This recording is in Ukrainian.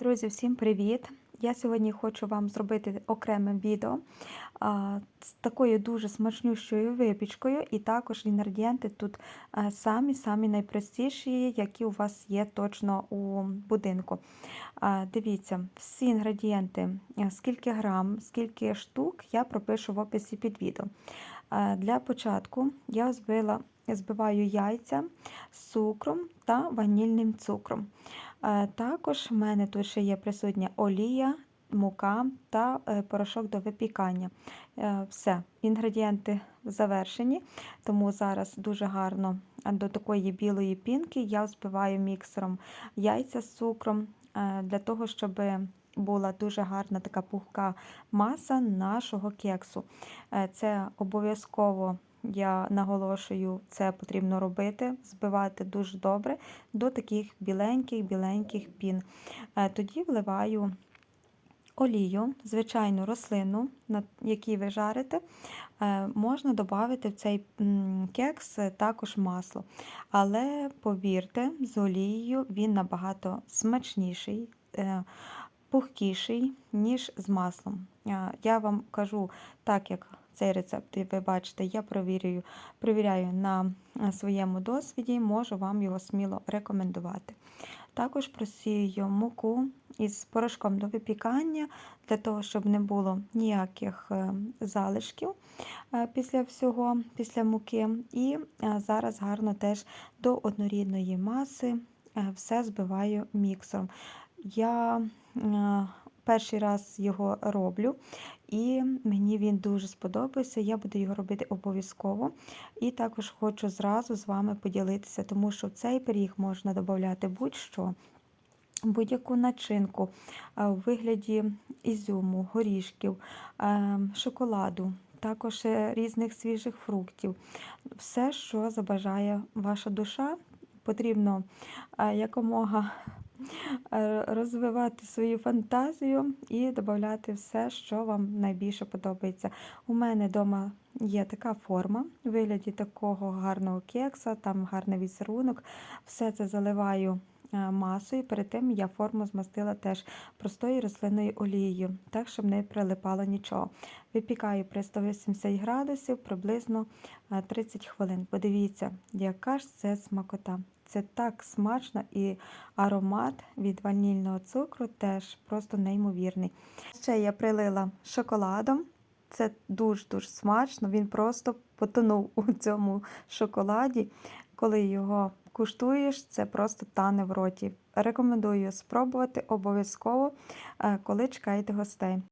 Друзі, всім привіт! Я сьогодні хочу вам зробити окреме відео а, з такою дуже смачнющою випічкою, і також інгредієнти тут самі-самі найпростіші, які у вас є точно у будинку. А, Дивіться, всі інгредієнти, скільки грам, скільки штук, я пропишу в описі під відео. А, Для початку я збила, збиваю яйця з цукром та ванільним цукром. Е, також в мене тут ще є присутня олія, мука та е, порошок до випікання. Е, все, інгредієнти завершені, тому зараз дуже гарно до такої білої пінки я взбиваю міксером яйця з цукром для того, щоб була дуже гарна така пухка маса нашого кексу. Це обов'язково я наголошую, це потрібно робити, збивати дуже добре до таких біленьких-біленьких пін. Е, тоді вливаю олію, звичайну рослину, на якій ви жарите, е, можна додати в цей кекс також масло. Але повірте, з олією він набагато смачніший. Е, пухкіший, ніж з маслом. Я вам кажу, так як цей рецепт, ви бачите, я провірюю, провіряю на своєму досвіді, можу вам його сміло рекомендувати. Також просію муку із порошком до випікання, для того, щоб не було ніяких е, залишків е, після всього, після муки. І е, зараз гарно теж до однорідної маси все збиваю міксером. Я перший раз його роблю, і мені він дуже сподобався. Я буду його робити обов'язково. І також хочу зразу з вами поділитися, тому що в цей пиріг можна додати будь-що. Будь-яку начинку у вигляді ізюму, горішків, шоколаду, також е, різних свіжих фруктів. Все, що забажає ваша душа, потрібно якомога Е, розвивати свою фантазію і додати все, що вам найбільше подобається. У мене вдома є така форма у вигляді такого гарного кекса, там гарний візерунок. Все це заливаю е, масою. Перед тим я форму змастила теж простою рослинною олією, так, щоб не прилипало нічого. Випікаю при 180 градусів приблизно 30 е, хвилин. Подивіться, яка ж це смакота. Це так смачно і аромат від ванільного цукру теж просто неймовірний. Ще я прилила шоколадом. Це дуже-дуже смачно, він просто потонув у цьому шоколаді. Коли його куштуєш, це просто тане в роті. Рекомендую спробувати обов'язково, е, коли чекаєте гостей.